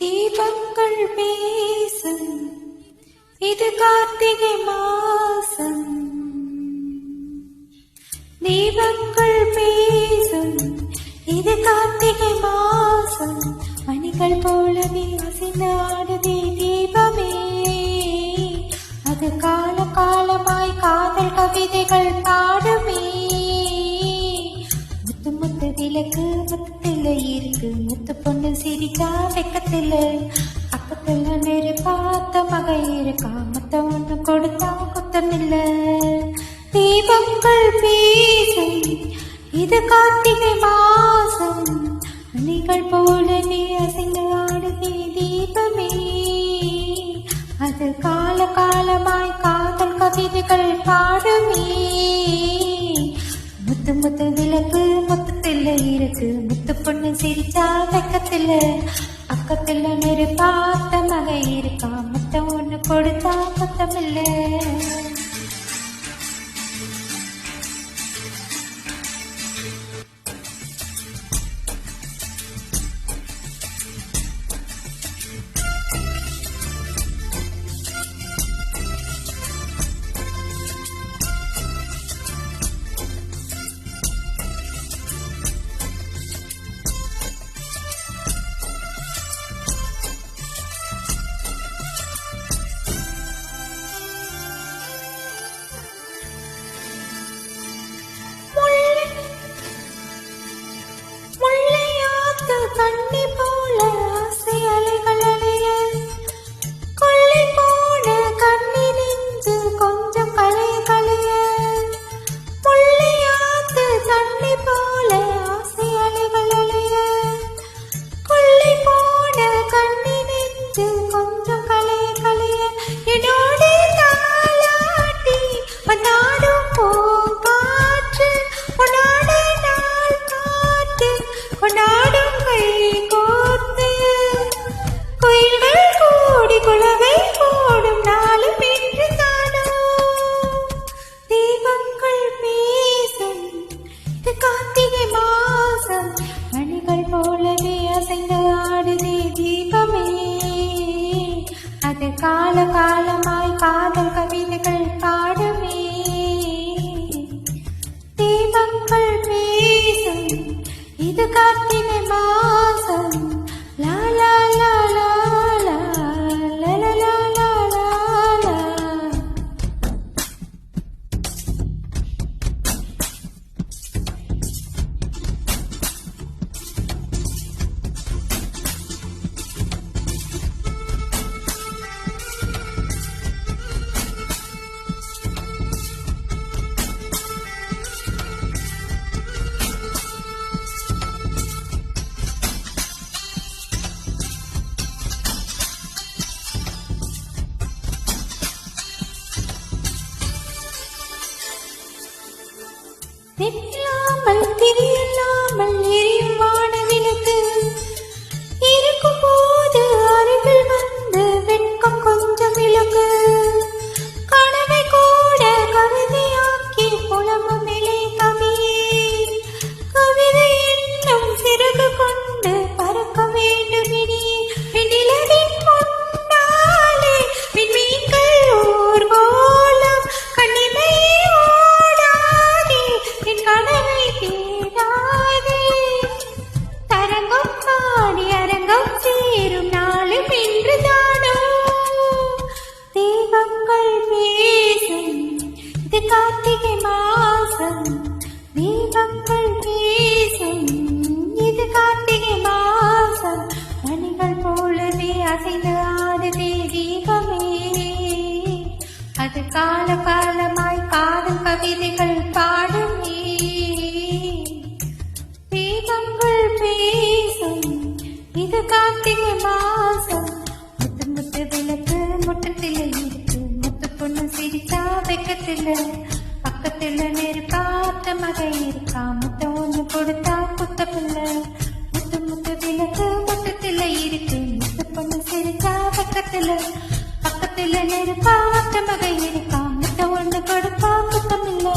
தீபங்கள் பேசும். இது கார்த்திகை மாசம் தீபங்கள் பேசும். இது கார்த்திகை மாசம் மணிகள் போலவே அசைந்து விளக்கு முத்துல இருக்கு. முத்து பொண்ணு சிரிச்சா வெக்கத்துல. பக்கத்துல நெரு பார்த்த மக இருக்கா. மத்த ஒண்ணு கொடுத்தா குத்தமில்ல தீபங்கள் பேசும் இது கார்த்திகை மாசம் அணிகள் போல நீ அசைந்து ஆடுதே தீபமே. அது கால காலமாய் காதல் கவிதைகள் பாடுமே. வச்சு முத்து பொண்ணு சிரிச்சா வெக்கத்துல. பக்கத்துல நெருப்பாத்த மகை இருக்கான். முத்த ஒண்ணு கொடுத்தா பத்தமில்லை. காலம் நிற்காமல் திரிய கார்த்திகை மாசம் தீபங்கள் பேசும் இது கார்த்திகை மாசம் மணிகள் போலவே அசைந்து ஆடுதே தீபமே. அது கால காலமாய் காதல் கவிதைகள் பாடுமே. தீபங்கள் பேசும் இது கார்த்திகை மாசம் முத்து முத்து விளக்கு முட்டத்தில் இருக்கு. முத்து பொண்ணு சிரித்தா வெக்கத்தில். பக்கத்துல நெருப்பாத்த மகை இருக்கா முத்த ஒண்ணு கொடுத்தா குத்த பிள்ளை. முத்து முத்து விளக்கு பக்கத்துல இருக்கு. முத்து பொண்ணு சிரிச்சா பக்கத்துல. பக்கத்துல நெருப்பாத்த மகை இருக்கா முத்த ஒண்ணு கொடுப்பா குத்தமில்லை